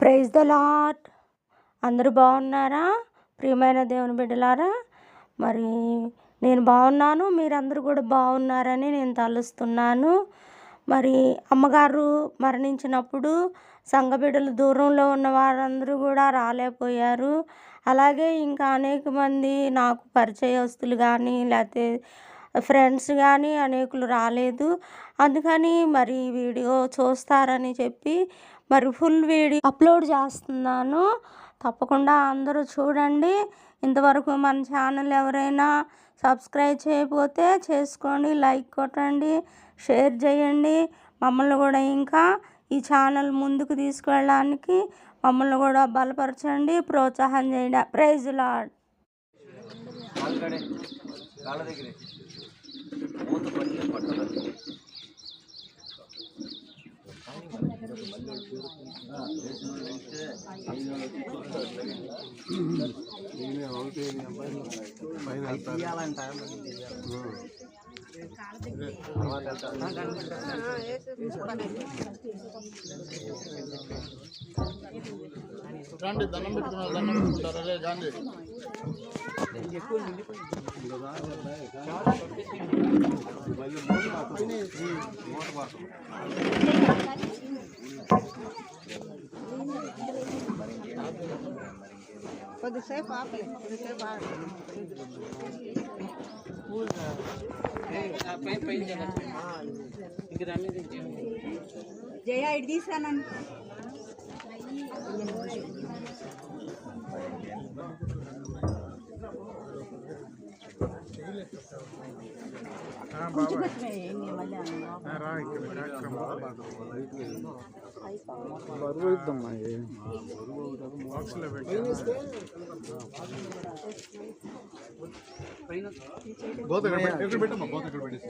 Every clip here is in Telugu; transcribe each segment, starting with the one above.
ప్రైజ్ ద లాట్ అందరూ బాగున్నారా? ప్రియమైన దేవుని బిడ్డలారా మరి నేను బాగున్నాను మీరందరూ కూడా బాగున్నారని నేను తలుస్తున్నాను. మరి అమ్మగారు మరణించినప్పుడు సంఘ బిడ్డలు దూరంలో ఉన్న వారందరూ కూడా రాలేకపోయారు. అలాగే ఇంకా అనేక మంది నాకు పరిచయస్తులు కానీ లేకపోతే ఫ్రెండ్స్ కానీ అనేకులు రాలేదు. అందుకని మరి వీడియో చూస్తారని చెప్పి మరి ఫుల్ వీడియో అప్లోడ్ చేస్తున్నాను. తప్పకుండా అందరూ చూడండి. ఇంతవరకు మన ఛానల్ ఎవరైనా సబ్స్క్రైబ్ చేయకపోతే చేసుకోండి లైక్ కొట్టండి షేర్ చేయండి. మమ్మల్ని కూడా ఇంకా ఈ ఛానల్ ముందుకు తీసుకెళ్ళడానికి మమ్మల్ని కూడా బలపరచండి ప్రోత్సాహం చేయండి. ప్రైజ్ లాడ్ కాళ్ళ దగ్గరే. మూత పడితే పట్టదు తర్వాత రండి దండం పెట్టుకున్నారు దండం పెట్టుకుంటారు అరే గాంధీ కొద్దిసేపు ఆపలే కొద్దిసేపు ఆగలేదు. జయ ఇటు తీసానని బరువు ఎక్కడ పెట్ట- ఎక్కడ పెట్టమ్మా? గోత ఎక్కడ పెట్టేసి.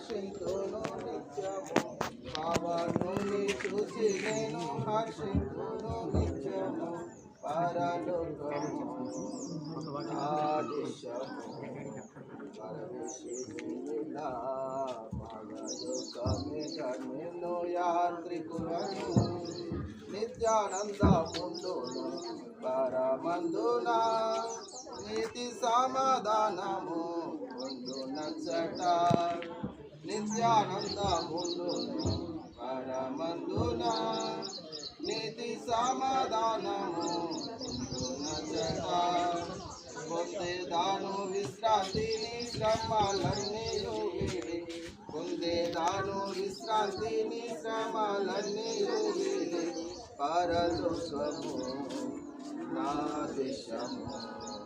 హర్షింతును నిత్యము భావనుని చూసి నేను హర్షింతును నిత్యము పరలోకము ఆదిశము పరమశివుడా నిన్ను యాత్రికులను నిత్యానంద ముందును పరమందున నీతి సమాధానము ముందు నచ్చట నిత్యానంద ముందును పరమందున నీతి సమాధానము ముందు నచ్చట పొందేదాను విశ్రాంతిని శ్రమలన్నీ వీడి. పొందేదాను విశ్రాంతిని శ్రమలన్నీ వీడి. పరలోకము నా దేశము.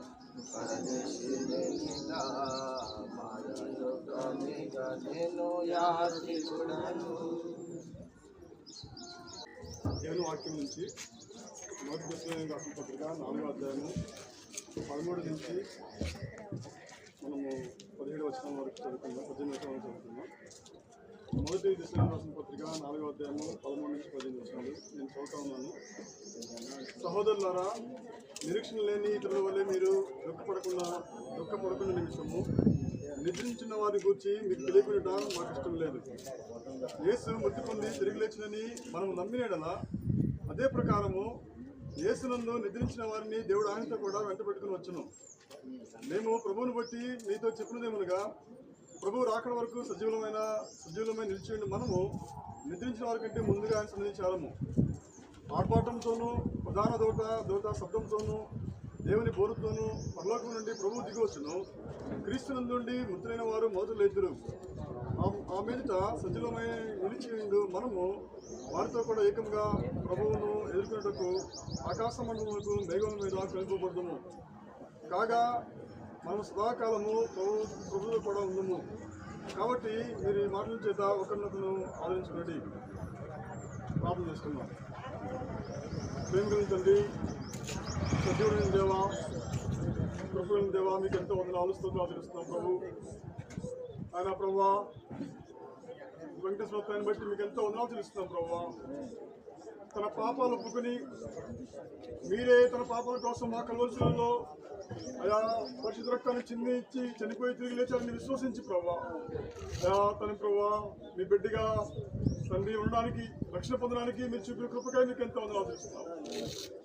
దేవుని వాక్యం నుంచి మొదటి దశలో రాసిన పత్రిక నాలుగో అధ్యాయము పదమూడు నుంచి మనము పదిహేడు వచ్చిన వరకు చదువుకుందాం పద్దెనిమిది వచ్చిన వరకు చదువుకుందాం. మొదటి దశలో రాసిన పత్రిక నాలుగో అధ్యాయము పదమూడు నుంచి పదిహేను వచ్చినాలు నేను చదువుతా ఉన్నాను. సహోదరులారా నిరీక్షణ లేని ఇతరుల వల్లే మీరు దుఃఖపడకుండా దుఃఖపడకుండా నిమిషము నిద్రించిన వారి గురించి మీకు తెలియకుండా మాకు ఇష్టం లేదు. యేసు మృతి పొంది తిరిగి లేచినని మనం నమ్మినేడలా అదే ప్రకారము యేసునందు నిద్రించిన వారిని దేవుడు ఆయనతో కూడా వెంట పెట్టుకుని వచ్చును. మేము ప్రభువుని బట్టి మీతో చెప్పినదేమనగా ప్రభువు రాకడ వరకు సజీవులమైన సజీవులమైన నిలిచి ఉండి మనము నిద్రించిన వారికంటే ముందుగా ఆయన సంధించాలము ఆర్పాటంతోనూ ప్రధాన దోట దోట శబ్దంతోనూ దేవుని బోరుతోనూ పరలోకం నుండి ప్రభు దిగవచ్చును. క్రీస్తు నుండి మృతులైన వారు మొదలు ఎదురు ఆ మీదట సజీవమై నిలిచి మనము వారితో కూడా ఏకంగా ప్రభువును ఎదుర్కొనేటకు ఆకాశ మండలములకు మేఘముల మీద కలుపబడదుము కాగా మనం సదాకాలము ప్రభు ప్రభువులో కూడా ఉందము కాబట్టి మీరు ఈ మాటల చేత ఒకరినొకరు ఆదరించుకోండి ప్రార్థన చేస్తున్నాం ప్రేమ కలిగిన తండ్రి సజీవుడైన దేవా ప్రభుత్వ దేవా మీకు ఎంతో వందలు స్తోత్రాలు తెలుస్తున్నాం ప్రభు. ఆయన ప్రభా వెంకటేశ్వర బట్టి మీకు ఎంతో వందలు ఆచరిస్తున్నాం ప్రభా. తన పాపాలు ఒప్పుకొని మీరే తన పాపాల కోసం మా కలవలసిలో అయా పరిశుద్ధ రక్తాన్ని చిన్ని ఇచ్చి చనిపోయి తిరిగి లేచారని విశ్వసించి ప్రభా అయా తన ప్రభా మీ బిడ్డగా తండ్రి ఉండడానికి రక్షణ పొందడానికి మీరు చూపిన కృపకాయ మీకు ఎంతో వందనాలు తెలుస్తున్నాం.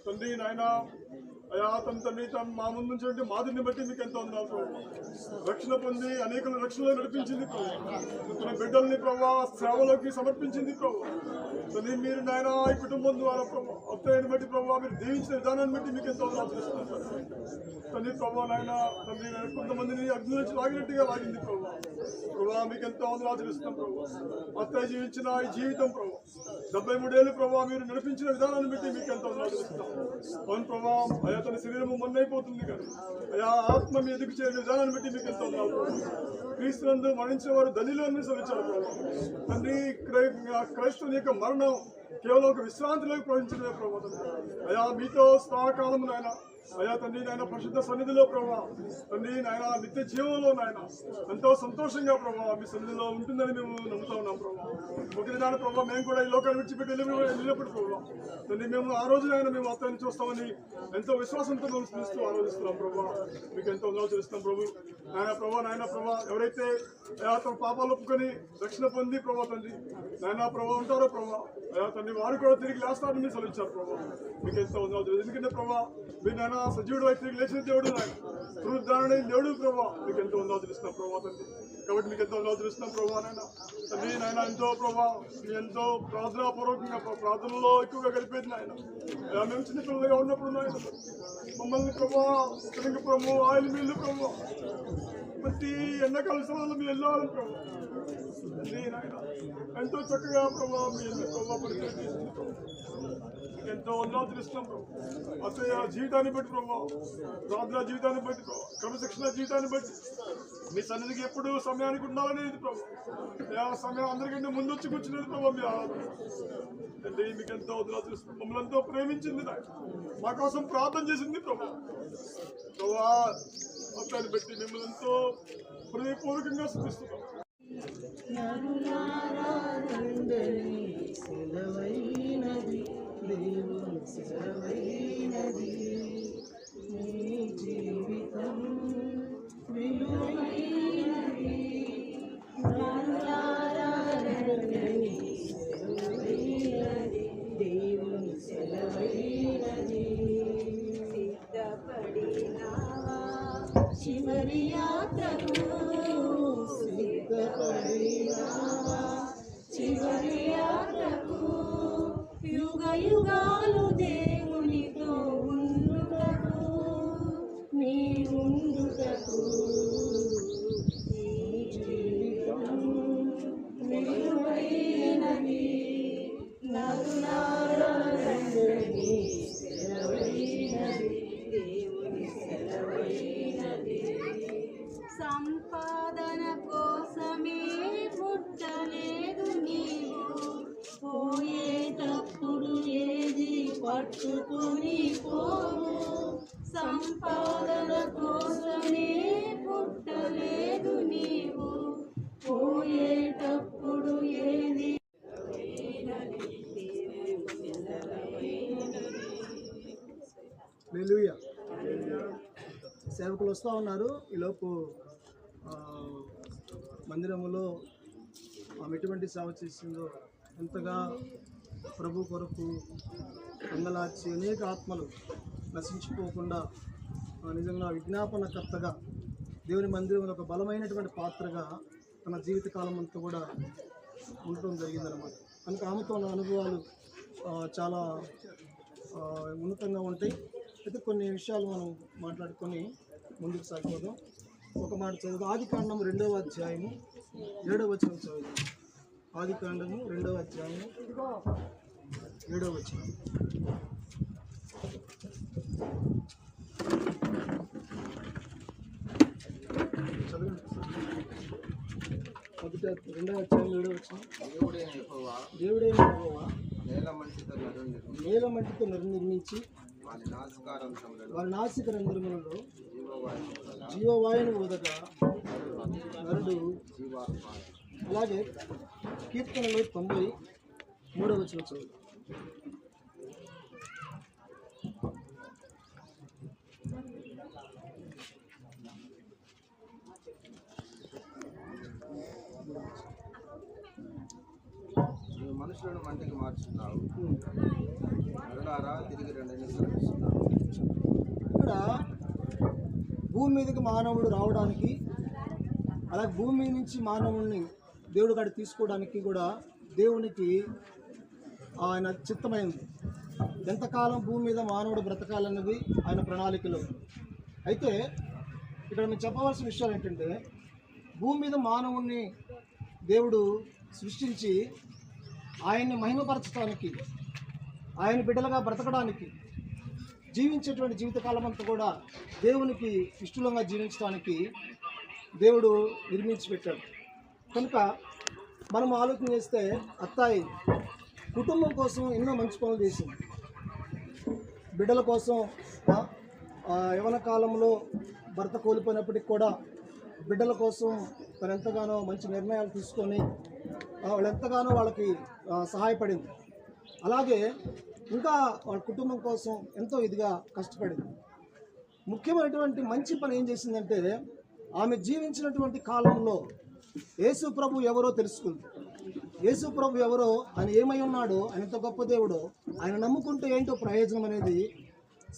తండ్రి నాయన అయా తన తండ్రి తను మా ముందు నుంచి మాదిరిని బట్టి మీకు ఎంతో వందనాలు రక్షణ పొంది అనేక రక్షణలో నడిపించింది ప్రభు తన బిడ్డల్ని ప్రభా సేవలోకి సమర్పించింది ప్రభు తల్లి మీరు నాయన ఈ కుటుంబం ద్వారా ప్రభు అత్తయ్యని బట్టి ప్రభావ మీరు దీవించిన విధానాన్ని బట్టి మీకు ఎంతో వందనాలు చేస్తున్నాను తండ్రి నాయన తల్లి కొంతమందిని అగ్ని నుంచి లాగినట్టుగా లాగింది ప్రభావ ప్రభా మీకు ఎంతో వందనాలు తెలుస్తున్నాం ప్రభు. అత్తయ్య జీవించిన ఈ జీవితం ప్రభు. డెబ్బై మూడేళ్ళు ప్రభావ మీరు నడిపించిన విధానాన్ని బట్టి మీకు ఎంతో వందనాలు అవును ప్రభా అయా తన శరీరము మొన్నైపోతుంది కానీ అయా ఆత్మ మీ ఎదుగు చేరిన విధానాన్ని బట్టి మీకు ఎంతో వందనాలు క్రీస్తునందు మరణించిన వారు దళిలో అన్వేషించారు ప్రభు. తండ్రి క్రై- క్రైస్తవుని యొక్క మరణం కేవలం ఒక విశ్రాంతిలోకి ప్రవహించడమే ప్రభు. అయా మీతో సదాకాలం నాయన అయా తండ్రి నాయన పరిశుద్ధ సన్నిధిలో ప్రభా తండ్రి నాయన నిత్య జీవంలో నాయన ఎంతో సంతోషంగా ప్రభావ మీ సన్నిధిలో ఉంటుందని మేము నమ్ముతా ఉన్నాం ప్రభావ ఒకటి దినాన ప్రభావ మేము కూడా ఈ లోకాన్ని విడిచిపెట్టి వెళ్ళినప్పుడు ప్రభావ తండ్రి మేము ఆ రోజు నాయన మేము అతన్ని చూస్తామని ఎంతో విశ్వాసంతో మేము స్మరిస్తూ ఆలోచిస్తున్నాం ప్రభా. మీకు ఎంతో ఆలోచిస్తాం ప్రభు. నాయన ప్రభా నాయన ప్రభా ఎవరైతే అయా తమ పాపాలు ఒప్పుకొని రక్షణ పొంది ప్రభా తండ్రి నాయన ప్రభా ఉంటారో ప్రభా అయా తండ్రి వారు కూడా తిరిగి లేస్తారని మీరు సెలవిచ్చారు ప్రభా. మీకు ఎంతో ఎందుకంటే ప్రభా మీరు నాయన సజీవుడు అయితే లేచిన దేవుడు నాయన పునరుద్ధారణ దేవుడు ప్రభా. మీకు ఎంతో వందనాలు తెలుస్తున్నాం ప్రభా తండ్రి. కాబట్టి మీకు ఎంతో వందనాలు తెలుస్తున్నాం ప్రభా నాయన. తండ్రి నాయన ఎంతో ప్రభా మీ ఎంతో ప్రార్థనాపూర్వకంగా ప్రార్థనలో ఎక్కువగా గడిపేది నాయన. అయా మేము చిన్నపిల్లలుగా ఉన్నప్పుడు నాయన మమ్మల్ని ప్రభా ప్రభు ఆయిల్ మిల్లు ప్రభు ప్రతి ఎండాకాల సమయంలో మీరు వెళ్ళాలని ప్రభు. నాయన ఎంతో చక్కగా ప్రభావ మీ ప్రభావ పరిచయం ఎంతో వందనాలు తెలుస్తున్నాం ప్రభు అత్తయ్య జీవితాన్ని బట్టి ప్రభావ ప్రార్థన జీవితాన్ని బట్టి ప్రభావ క్రమశిక్షణ జీవితాన్ని బట్టి. మీ సన్నిధికి ఎప్పుడు సమయానికి ఉండాలనేది ప్రభు. సమయం అందరికంటే ముందు వచ్చి కూర్చునేది ప్రభావ మీ మీకు ఎంతో వందనాలు తెలుస్తున్నాం మమ్మల్ని ఎంతో ప్రేమించింది మా కోసం ప్రార్థన చేసింది ప్రభు. ప్రభా మొత్తాన్ని బట్టి మిమ్మల్ని ఎంతో హృదయపూర్వకంగా శుద్ధిస్తున్నాం సెలవైనది నీ జీవితం విలువైనది. సంపాదన కోసమే పుట్టలేదు నీవు. పోయేటప్పుడు ఏది పట్టుకుని పోవు. సంపాదన కోసమే పుట్టలేదు నీవు. పోయేటప్పుడు ఏది సేవకులు వస్తూ ఉన్నారు. ఈలోపు మందిరములో ఆమె ఎటువంటి సేవ చేసిందో ఎంతగా ప్రభు కొరకు పొందలార్చి అనేక ఆత్మలు నశించిపోకుండా ఆ, నిజంగా విజ్ఞాపనకర్తగా దేవుని మందిరంలో ఒక బలమైనటువంటి పాత్రగా తన జీవితకాలం అంతా కూడా ఉండటం జరిగిందనమాట కనుక ఆమెతో ఉన్న అనుభవాలు చాలా ఉన్నతంగా ఉంటాయి. అయితే కొన్ని విషయాలు మనం మాట్లాడుకొని ముందుకు సాగిపోదాం. ఒక మాట చదువు ఆది కాండం రెండవ అధ్యాయము ఏడవ వచనం చదువు ఆది కాండము రెండవ అధ్యాయము ఏడవ వచనం. చదవండి మొదట రెండవ అధ్యాయం ఏడవ యెహోవా దేవుడైన యెహోవా నేల మంచితో నరుని నేల మట్టితో నిర్మించి వారి నాసిక రంధ్రములలో జీవవాయుని ఊదగా నరుడు అలాగే కీర్తనలు తొంభై మూడవ నీవు మనుషులను మంటికి మార్చున్నావు. తిరిగి రెండని ఇక్కడ భూమి మీదకి మానవుడు రావడానికి అలాగే భూమి నుంచి మానవుడిని దేవుడు కాడ తీసుకోవడానికి కూడా దేవునికి ఆయన చిత్తమైంది ఎంతకాలం భూమి మీద మానవుడు బ్రతకాలన్నది ఆయన ప్రణాళికలో అయితే ఇక్కడ మేము చెప్పవలసిన విషయాలు ఏంటంటే భూమి మీద మానవుణ్ణి దేవుడు సృష్టించి ఆయన్ని మహిమపరచడానికి ఆయన బిడ్డలుగా బ్రతకడానికి జీవించేటువంటి జీవితకాలం అంతా కూడా దేవునికి ఇష్టలంగా జీవించడానికి దేవుడు నిర్మించి పెట్టాడు కనుక మనం ఆలోచన చేస్తే అత్తాయి కుటుంబం కోసం ఎన్నో మంచి పనులు చేసింది. బిడ్డల కోసం యవన కాలంలో భర్త కోల్పోయినప్పటికి కూడా బిడ్డల కోసం తను ఎంతగానో మంచి నిర్ణయాలు తీసుకొని వాళ్ళు ఎంతగానో వాళ్ళకి సహాయపడింది. అలాగే ఇంకా వాళ్ళ కుటుంబం కోసం ఎంతో ఇదిగా కష్టపడింది. ముఖ్యమైనటువంటి మంచి పని ఏం చేసిందంటే ఆమె జీవించినటువంటి కాలంలో యేసు ప్రభు ఎవరో తెలుసుకుంది. యేసు ప్రభు ఎవరో ఆయన ఏమై ఉన్నాడో ఆయన ఎంత గొప్ప దేవుడో ఆయన నమ్ముకుంటే ఏంటో ప్రయోజనం అనేది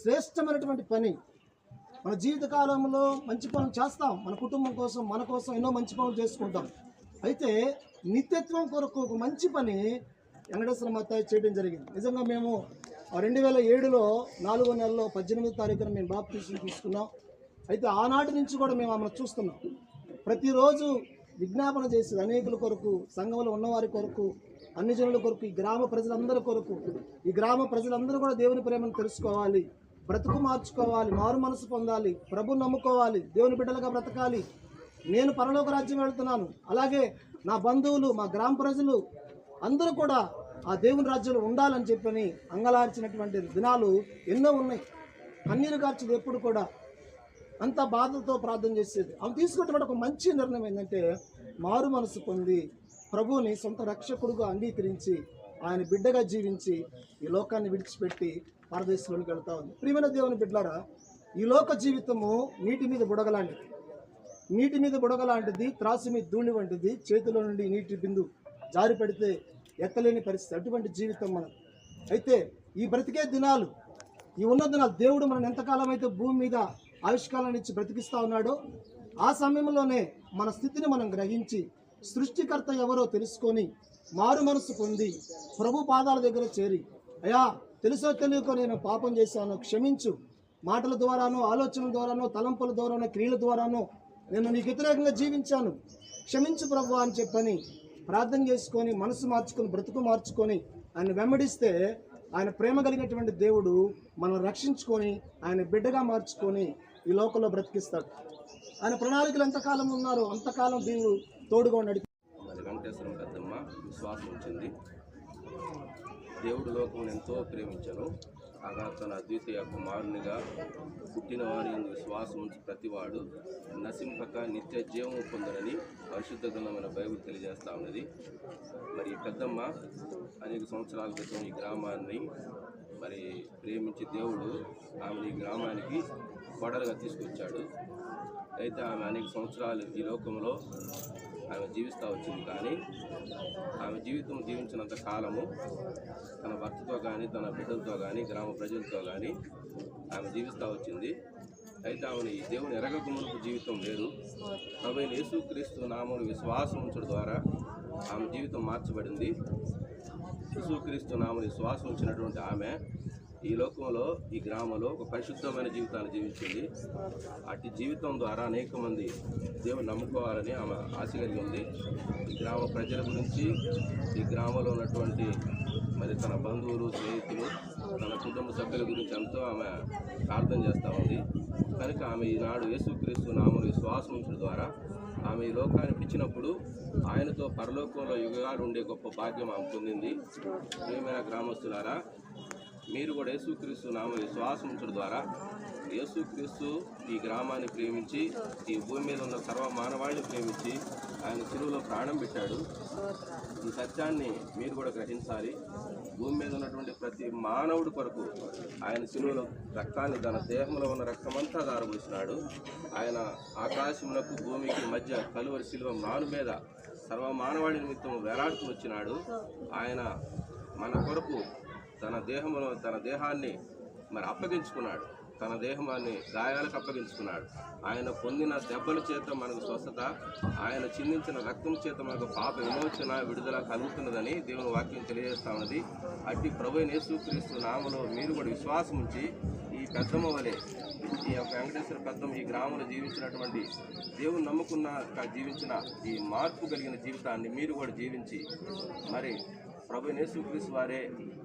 శ్రేష్టమైనటువంటి పని. మన జీవితకాలంలో మంచి పనులు చేస్తాం. మన కుటుంబం కోసం మన కోసం ఎన్నో మంచి పనులు చేసుకుంటాం. అయితే నిత్యత్వం కొరకు ఒక మంచి పని వెంకటేశ్వర మత్తాయి చేయడం జరిగింది. నిజంగా మేము రెండు వేల ఏడులో నాలుగో నెలలో పద్దెనిమిదో తారీఖున మేము బాప్తీసం తీసుకున్నాం. అయితే ఆనాటి నుంచి కూడా మేము ఆమెను చూస్తున్నాం. ప్రతిరోజు విజ్ఞాపన చేసేది అనేకుల కొరకు సంఘంలో ఉన్నవారి కొరకు అన్ని జనుల కొరకు ఈ గ్రామ ప్రజలందరి కొరకు. ఈ గ్రామ ప్రజలందరూ కూడా దేవుని ప్రేమను తెలుసుకోవాలి. బ్రతుకు మార్చుకోవాలి మారు మనసు పొందాలి ప్రభు నమ్ముకోవాలి దేవుని బిడ్డలుగా బ్రతకాలి. నేను పరలోక రాజ్యం వెళ్తున్నాను. అలాగే నా బంధువులు మా గ్రామ ప్రజలు అందరూ కూడా ఆ దేవుని రాజ్యంలో ఉండాలని చెప్పని అంగలార్చినటువంటి దినాలు ఎన్నో ఉన్నాయి. కన్నీరు కార్చేది ఎప్పుడు కూడా అంత బాధతో ప్రార్థన చేసేది. ఆమె తీసుకున్నటువంటి ఒక మంచి నిర్ణయం ఏంటంటే మారు మనసు పొంది ప్రభువుని సొంత రక్షకుడుగా అంగీకరించి ఆయన బిడ్డగా జీవించి ఈ లోకాన్ని విడిచిపెట్టి పరదేశంలోకి వెళ్తా ఉంది. ప్రియమైన దేవుని బిడ్డలారా ఈ లోక జీవితము నీటి మీద బుడగలాంటిది. నీటి మీద బుడగలాంటిది త్రాసు మీద ధూళి వంటిది చేతిలో నుండి నీటి బిందు. జారి పెడితే ఎక్కలేని పరిస్థితి. అటువంటి జీవితం మనం. అయితే ఈ బ్రతికే దినాలు ఈ ఉన్న దినాలు దేవుడు మనం ఎంతకాలం అయితే భూమి మీద ఆవిష్కారాన్ని ఇచ్చి బ్రతికిస్తూ ఉన్నాడో ఆ సమయంలోనే మన స్థితిని మనం గ్రహించి సృష్టికర్త ఎవరో తెలుసుకొని మారు మనసు పొంది ప్రభు పాదాల దగ్గర చేరి అయ్యా తెలుసో తెలియకో నేను పాపం చేశాను క్షమించు. మాటల ద్వారానో ఆలోచనల ద్వారానో తలంపుల ద్వారానో క్రియల ద్వారానో నేను నీకు వ్యతిరేకంగా జీవించాను. క్షమించు ప్రభు అని చెప్పని ప్రార్థన చేసుకొని మనసు మార్చుకొని బ్రతుకు మార్చుకొని ఆయన వెంబడిస్తే ఆయన ప్రేమ కలిగినటువంటి దేవుడు మనం రక్షించుకొని ఆయన బిడ్డగా మార్చుకొని ఈ లోకంలో బ్రతికిస్తాడు. ఆయన ప్రణాళికలు ఎంతకాలం ఉన్నారో అంతకాలం దేవుడు తోడుగా ఉన్నాడు. వెంకటేశ్వరం పెద్దమ్మ విశ్వాసం వచ్చింది. దేవుడు లోకం ఎంతో ప్రేమించను కాగా తన అద్వితీయ కుమారునిగా పుట్టిన వారి విశ్వాసం ఉంచి ప్రతివాడు నశింపక నిత్య జీవము పొందనని పరిశుద్ధ గ్రంథమైన బైబుల్ తెలియజేస్తా ఉన్నది. మరి పెద్దమ్మ అనేక సంవత్సరాల క్రితం ఈ గ్రామాన్ని మరి ప్రేమించి దేవుడు ఆమె ఈ గ్రామానికి కోడలుగా తీసుకొచ్చాడు. అయితే ఆమె అనేక సంవత్సరాలు ఈ లోకంలో ఆమె జీవిస్తూ వచ్చింది కానీ ఆమె జీవితం జీవించినంత కాలము తన భర్తతో కానీ తన బిడ్డలతో కానీ గ్రామ ప్రజలతో కానీ ఆమె జీవిస్తూ వచ్చింది. అయితే ఆమెను ఈ దేవుని ఎరగక మునుపు జీవితం లేదు. ప్రభు యేసుక్రీస్తు నామను విశ్వాసం ఉంచడం ద్వారా ఆమె జీవితం మార్చబడింది. యేసుక్రీస్తు నామను విశ్వాసం ఉంచినటువంటి ఆమె ఈ లోకంలో ఈ గ్రామంలో ఒక పరిశుద్ధమైన జీవితాన్ని జీవించింది. అట్టి జీవితం ద్వారా అనేక మంది దేవుని నమ్ముకోవాలని ఆమె ఆశ కలిగి ఉంది. ఈ గ్రామ ప్రజల గురించి ఈ గ్రామంలో ఉన్నటువంటి మరి తన బంధువులు స్నేహితులు తన కుటుంబ సభ్యుల గురించి ఎంతో ఆమె ప్రార్థన చేస్తూ ఉంది. కనుక ఆమె ఈనాడు యేసుక్రీస్తు నామను విశ్వాసం ఉంచడం ద్వారా ఆమె ఈ లోకాన్ని పిలిచినప్పుడు ఆయనతో పరలోకంలో యుగాలు ఉండే గొప్ప భాగ్యం ఆమె పొందింది. ప్రియమైన గ్రామస్తులారా మీరు కూడా యేసుక్రీస్తు నామ విశ్వాసం ఉంచడం ద్వారా యేసుక్రీస్తు ఈ గ్రామాన్ని ప్రేమించి ఈ భూమి మీద ఉన్న సర్వ మానవాళిని ప్రేమించి ఆయన చెరువులో ప్రాణం పెట్టాడు. ఈ సత్యాన్ని మీరు కూడా గ్రహించాలి. భూమి మీద ఉన్నటువంటి ప్రతి మానవుడి కొరకు ఆయన శిలువలో రక్తాన్ని తన దేహంలో ఉన్న రక్తమంతా దారబోసినాడు. ఆయన ఆకాశమునకు భూమికి మధ్య కలువరి శిలువ మాను మీద సర్వ మానవాళి నిమిత్తం వేలాడుతూ వచ్చినాడు ఆయన మన కొరకు తన దేహమును తన దేహాన్ని మరి అప్పగించుకున్నాడు. తన దేహాన్ని గాయాలకు అప్పగించుకున్నాడు. ఆయన పొందిన దెబ్బల చేత మనకు స్వస్థత ఆయన చిందించిన రక్తం చేత మనకు పాప విమోచన విడుదల కలుగుతున్నదని దేవుని వాక్యం తెలియజేస్తా ఉన్నది. అట్టి ప్రభు యేసుక్రీస్తు నామలో మీరు కూడా విశ్వాసం ఉంచి ఈ పెద్దమ్మ వలె ఈ యొక్క వెంకటేశ్వర పెద్దమ్మ ఈ గ్రామంలో జీవించినటువంటి దేవుని నమ్ముకున్న జీవించిన ఈ మార్పు కలిగిన జీవితాన్ని మీరు కూడా జీవించి మరి ప్రభు నేసుక్రీస్ వారే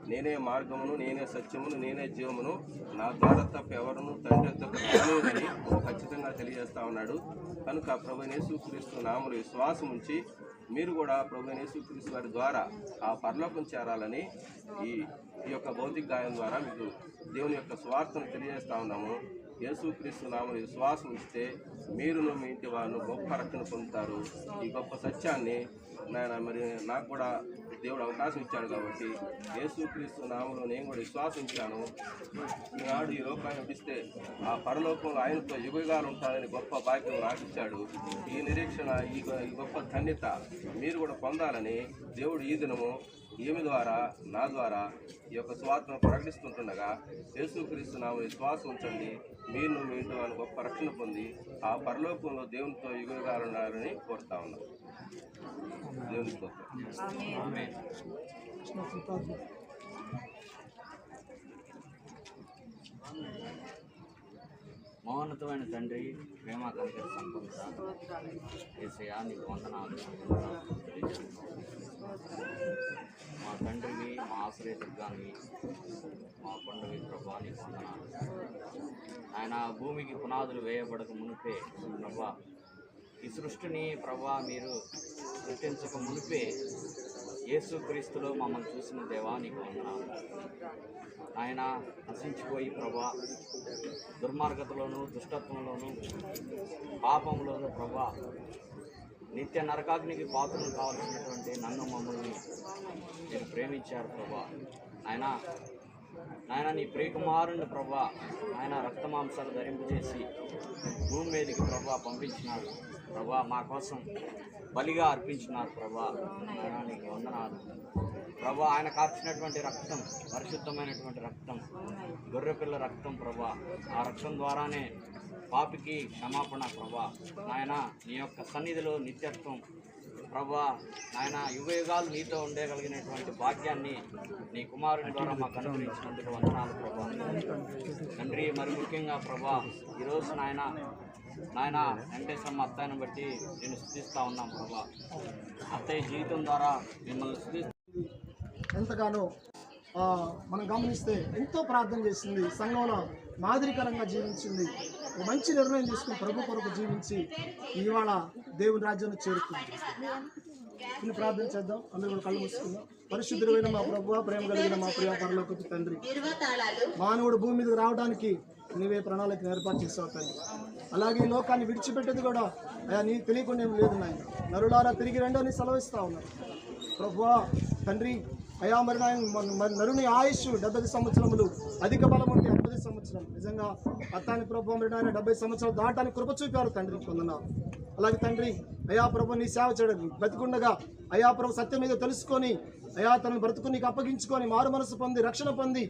నేనే మార్గమును నేనే సత్యమును నేనే జీవమును నా ద్వారా తప్ప ఎవరును తండ్రి తప్పని ఖచ్చితంగా తెలియజేస్తా ఉన్నాడు. కనుక ప్రభు నేసుక్రీస్తు నామలు విశ్వాసం ఉంచి మీరు కూడా ప్రభు యేసుక్రీస్తు వారి ద్వారా ఆ పరలోకం చేరాలని ఈ ఈ యొక్క భౌతిక గాయం ద్వారా మీకు దేవుని యొక్క స్వార్థను తెలియజేస్తా ఉన్నాము. యేసుక్రీస్తు నామని విశ్వాసం ఇస్తే మీరును మీ ఇంటి వారు గొప్ప రక్షణ పొందుతారు. ఈ గొప్ప సత్యాన్ని నాయన మరి నాకు కూడా దేవుడు అవకాశం ఇచ్చాడు కాబట్టి యేసుక్రీస్తు నామలో నేను కూడా విశ్వాసించాను. ఈనాడు ఈ లోకాన్ని నడిస్తే ఆ పరలోకంలో ఆయనతో యుగగాలు ఉంటారని గొప్ప భాగ్యం నాకు ఇచ్చాడు ఈ నిరీక్షణ ఈ గొ- ఈ గొప్ప ధన్యత మీరు కూడా పొందాలని దేవుడు ఈ దినము ఈమె ద్వారా? నా ద్వారా ఈ యొక్క స్వార్థను ప్రకటిస్తుంటుండగా యేసుక్రీస్తు నా విశ్వాసం ఉంచండి. మీరు మీ ఇంట్లో అని గొప్ప రక్షణ పొంది ఆ పరలోకంలో దేవునితో యుగగాలున్నారని కోరుతా ఉన్నాం. దేవుని స్తోత్రం. మౌనతమైన తండ్రి ప్రేమ కలిగిన సంపద ఏసయా నీకు వందనాలు. మా తండ్రిని మా ఆశ్రయదుర్గాన్ని మా పండుగ ప్రభా నీకు వందనాలు. ఆయన భూమికి పునాదులు వేయబడక మునిపే ప్రభా ఈ సృష్టిని ప్రభా మీరు సృష్టించక మునిపే యేసుక్రీస్తులో మమ్మల్ని చూసిన దేవా నీకు వందనాలు. ఆయన నశించిపోయి ప్రభా దుర్మార్గతలోను దుష్టత్వంలోను పాపంలోను ప్రభా నిత్య నరకాగ్నికి పాత్రలు కావాల్సినటువంటి నన్ను మమ్మల్ని మీరు ప్రేమించారు ప్రభా. ఆయన ఆయన నీ ప్రియకుమారుని ప్రభా ఆయన రక్తమాంసాలు ధరింపు చేసి భూమి మీదకి ప్రభా పంపించినారు ప్రభా మా కోసం బలిగా అర్పించినారు ప్రభా. నాయనా నీకు వందనాలు. ప్రభా ఆయన కార్చినటువంటి రక్తం పరిశుద్ధమైనటువంటి రక్తం గొర్రెపిల్ల రక్తం ప్రభా ఆ రక్తం ద్వారానే పాపికి క్షమాపణ ప్రభా. నాయన నీ యొక్క సన్నిధిలో నిత్యత్వం ప్రభా నాయన యుగ యుగాలు నీతో ఉండగలిగినటువంటి భాగ్యాన్ని నీ కుమారుని ద్వారా మాకు అనుగ్రహించినందుకు వందనాలు ప్రభా. తండ్రి మరి ముఖ్యంగా ప్రభా ఈరోజు నాయన నాయన వెంకటేశ్వరమ్మ అత్తయ్యను బట్టి నేను స్థుతిస్తా ఉన్నాం ప్రభా. అత్తయ్య జీవితం ద్వారా మిమ్మల్ని స్థుతి ఎంతగానో మనం గమనిస్తే ఎంతో ప్రార్థన చేసింది సంఘంలో. మాదిరికరంగా జీవించింది. ఒక మంచి నిర్ణయం తీసుకుని ప్రభు కొరకు జీవించి ఇవాళ దేవుని రాజ్యాన్ని చేరుకుంది. ఇన్ని ప్రార్థన చేద్దాం. అందరూ కూడా కళ్ళు మూసుకుందాం. పరిశుద్ధుడైన మా ప్రభు ప్రేమ కలిగిన మా ప్రియ పరలోకపు తండ్రి. మానవుడు భూమి మీదకి రావడానికి నీవే ప్రణాళిక ఏర్పాటు చేసావు తండ్రి. అలాగే ఈ లోకాన్ని విడిచిపెట్టేది కూడా అయ్యా నీ తెలియకుండా ఏం లేదు నాయన. నరులారా తిరిగి రెండో నీ సెలవిస్తా ఉన్నారు. ప్రభువా తండ్రి అయా మరి నాయన మరి నరుని ఆయుష్ డెబ్బై సంవత్సరములు అధిక బలము సంవత్సరం. నిజంగా అత్తాని ప్రభు మరి నాయన డెబ్బై సంవత్సరాలు దాటానికి కృప చూపారు తండ్రి పొందన్నారు అలాగే తండ్రి అయా ప్రభు నీ సేవ చేయడానికి బ్రతికుండగా అయా ప్రభు సత్యం మీద తెలుసుకొని అయా తనను బ్రతుకు నీకు అప్పగించుకొని మారు మనసు పొంది రక్షణ పొంది